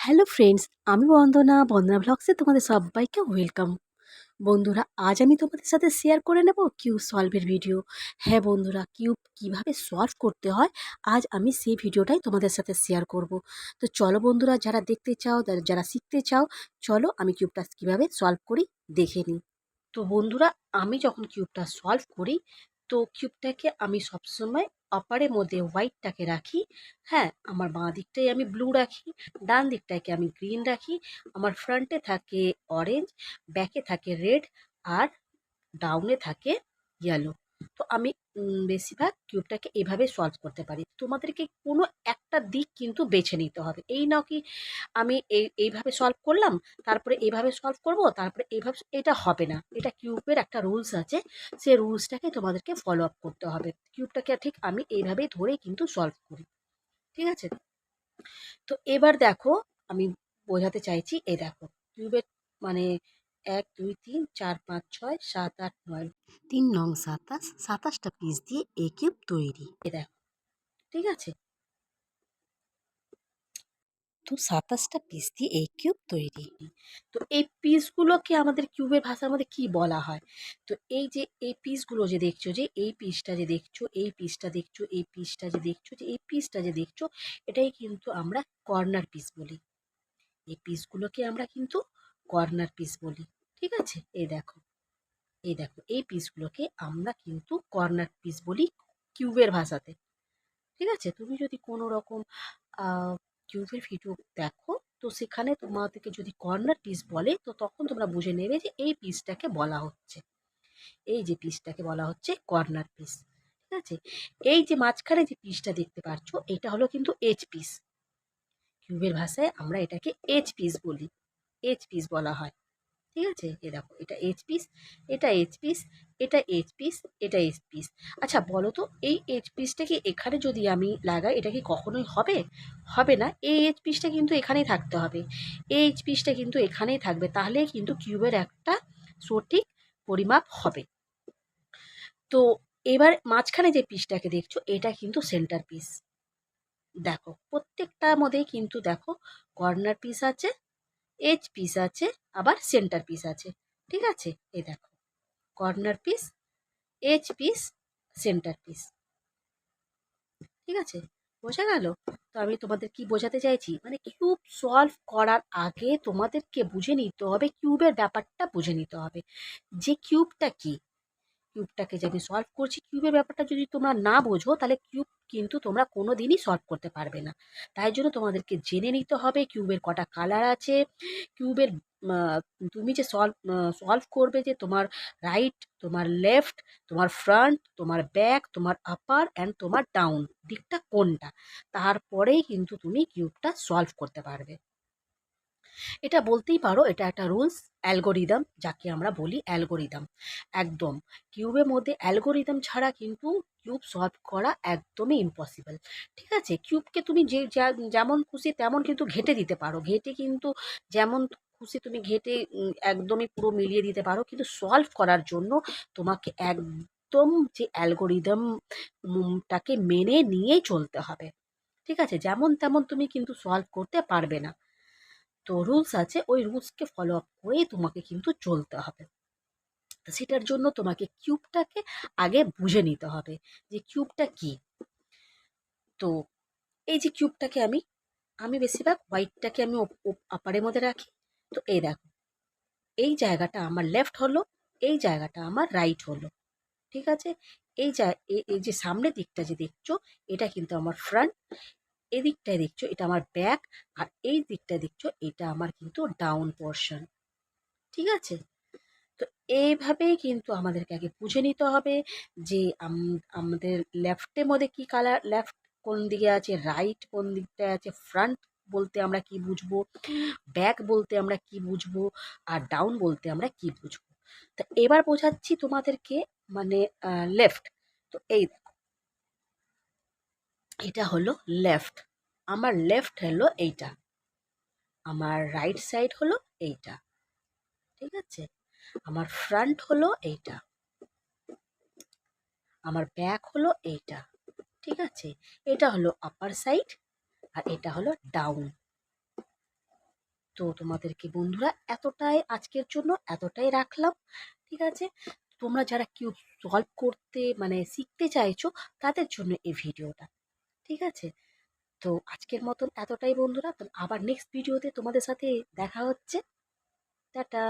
Hello friends, আমি বন্দনা। বন্দনা ভ্লগসে তোমাদের সবাইকে ওয়েলকাম। বন্ধুরা, আজ আমি তোমাদের সাথে শেয়ার করে নেব কিউব সলভের ভিডিও। হ্যাঁ বন্ধুরা, কিউব কীভাবে সলভ করতে হয়, আজ আমি সেই ভিডিওটাই তোমাদের সাথে শেয়ার করব। তো চলো বন্ধুরা, যারা দেখতে চাও যারা শিখতে চাও, চলো আমি কিউবটা কীভাবে সলভ করি দেখে নিই। তো বন্ধুরা, আমি যখন কিউবটা সলভ করি, তো কিউবটাকে আমি সবসময় অপারের মধ্যে হোয়াইটটাকে রাখি। হ্যাঁ আমার বাঁ দিকটাই আমি ব্লু রাখি ডান দিকটাকে আমি গ্রিন রাখি। আমার ফ্রন্টে থাকে অরেঞ্জ ব্যাকে থাকে রেড আর ডাউনে থাকে ইয়েলো তো আমি বেশিরভাগ কিউবটাকে এভাবে সলভ করতে পারি। তোমাদেরকে কোনো একটা দিক কিন্তু বেছে নিতে হবে। এই নাও কি আমি এই, এইভাবে সলভ করলাম, তারপরে এইভাবে সলভ করব, তারপরে এইভাবে এটা হবে না। এটা কিউবের একটা রুলস আছে সেই রুলসটাকে তোমাদেরকে ফলো আপ করতে হবে। কিউবটাকে ঠিক আমি এইভাবেই ধরেই কিন্তু সলভ করি। ঠিক আছে? তো এবার দেখো, আমি বোঝাতে চাইছি, এই দেখো কিউবের মানে এক দুই তিন চার পাঁচ ছয় সাত আট নয়। তিন নং সাতাশ সাতাশটা পিস দিয়ে এ কিউব তৈরি। দেখো ঠিক আছে? তো সাতাশটা পিস দিয়ে এই কিউব তৈরি। তো এই পিসগুলোকে আমাদের কিউবের ভাষার মধ্যে কি বলা হয়? তো এই যে এই পিসগুলো যে দেখছ যে এই পিসটা যে দেখছ এই পিসটা দেখছ এই পিসটা যে দেখছ যে এই পিসটা যে দেখছ এটাই কিন্তু আমরা কর্নার পিস বলি। এই পিসগুলোকে আমরা কিন্তু কর্নার পিস বলি, ঠিক আছে? এই দেখো এই দেখো, এই পিসগুলোকে আমরা কিন্তু কর্নার পিস বলি কিউবের ভাষাতে, ঠিক আছে? তুমি যদি কোনো রকম কিউবের ভিডিও দেখো, তো সেখানে তোমাদেরকে যদি কর্নার পিস বলে, তো তখন তোমরা বুঝে নেবে যে এই পিসটাকে বলা হচ্ছে। এই যে পিসটাকে বলা হচ্ছে কর্নার পিস ঠিক আছে? এই যে মাঝখানে যে পিসটা দেখতে পাচ্ছ, এটা হলো কিন্তু এইচ পিস কিউবের ভাষায় আমরা এটাকে এইচ পিস বলি। এইচ পিস বলা হয়। ঠিক আছে? এ দেখো, এটা এইচ পিস এটা এইচ পিস এটা এইচ পিস এটা এইচ পিস আচ্ছা বলো তো এই এইচ পিসটাকে এখানে যদি আমি লাগাই, এটা কি কখনোই হবে? হবে না। এই এইচ পিসটা কিন্তু এখানেই থাকতে হবে। এই এইচ পিসটা কিন্তু এখানেই থাকবে। তাহলে কিন্তু কিউবের একটা সঠিক পরিমাপ হবে। তো এবার মাঝখানে যে পিসটাকে দেখছ, এটা কিন্তু সেন্টার পিস দেখো প্রত্যেকটার মধ্যেই কিন্তু দেখো কর্নার পিস আছে এজ পিস আছে, আবার সেন্টার পিস আছে। ঠিক আছে? এই দেখো। Corner piece edge piece centre piece ঠিক আছে? বোঝা গেল? তো আমি তোমাদের কি বোঝাতে চাইছি? মানে কিউব সলভ করার আগে তোমাদেরকে বুঝে নিতে হবে কিউবের ব্যাপারটা বুঝে নিতে হবে। যে কিউবটা কি? কিউবটাকে যে আমি সলভ করছি কিউবের ব্যাপারটা যদি তোমরা না বোঝো, তাহলে কিউব কিন্তু তোমরা কোনো দিনই সলভ করতে পারবে না। তাই জন্য তোমাদেরকে জেনে নিতে হবে কিউবের কটা কালার আছে কিউবের তুমি যে সলভ সলভ করবে যে তোমার রাইট তোমার লেফট তোমার ফ্রন্ট তোমার ব্যাক তোমার আপার অ্যান্ড তোমার ডাউন দিকটা কোনটা? তারপরেই কিন্তু তুমি কিউবটা সলভ করতে পারবে। এটা বলতেই পারো, এটা একটা রুলস অ্যালগোরিদম যাকে আমরা বলি অ্যালগোরিদম একদম কিউবের মধ্যে অ্যালগোরিদম ছাড়া কিন্তু কিউব সলভ করা একদমই ইম্পসিবল ঠিক আছে? কিউবকে তুমি যে যেমন খুশি তেমন কিন্তু ঘেটে দিতে পারো। ঘেটে কিন্তু যেমন খুশি তুমি ঘেটে একদমই পুরো মিলিয়ে দিতে পারো। কিন্তু সলভ করার জন্য তোমাকে একদম যে অ্যালগোরিদমটাকে মেনে নিয়েই চলতে হবে। ঠিক আছে? যেমন তেমন তুমি কিন্তু সলভ করতে পারবে না। তো রুলস আছে, ওই রুলসকে ফলো আপ করেই তোমাকে কিন্তু চলতে হবে। সেটার জন্য তোমাকে কিউবটাকে আগে বুঝে নিতে হবে যে কিউবটা কি। তো এই যে কিউবটাকে আমি আমি বেশিরভাগ হোয়াইটটাকে আমি আপারের মধ্যে রাখি। তো এই দেখো, এই জায়গাটা আমার লেফট হলো, এই জায়গাটা আমার রাইট হলো, ঠিক আছে? এই যা এই যে সামনের দিকটা যে দেখছ, এটা কিন্তু আমার ফ্রন্ট এই দিকটায় দেখছ এটা আমার ব্যাক আর এই দিকটায় দেখছ এটা আমার কিন্তু ডাউন পোর্শন ঠিক আছে? তো এইভাবেই কিন্তু আমাদেরকে আগে বুঝে নিতে হবে যে আমাদের লেফটের মধ্যে কি কালার লেফট কোন দিকে আছে রাইট কোন দিকটায় আছে ফ্রন্ট বলতে আমরা কি বুঝব ব্যাক বলতে আমরা কি বুঝব, আর ডাউন বলতে আমরা কি বুঝব? তা এবার বোঝাচ্ছি তোমাদেরকে মানে লেফট তো এই এটা হলো লেফট আমার লেফট হলো এইটা। আমার রাইট সাইড হলো এইটা। ঠিক আছে? আমার ফ্রন্ট হলো এইটা। আমার ব্যাক হলো এইটা। ঠিক আছে? এটা হলো আপার সাইড আর এটা হলো ডাউন তো তোমাদেরকে বন্ধুরা, এতটাই আজকের জন্য, এতটাই রাখলাম। ঠিক আছে? তোমরা যারা কিউব সলভ করতে মানে শিখতে চাইছো, তাদের জন্য এই ভিডিওটা। ঠিক আছে? তো আজকের মতন এতটাই বন্ধুরা। আবার নেক্সট ভিডিওতে তোমাদের সাথে দেখা হচ্ছে। টাটা!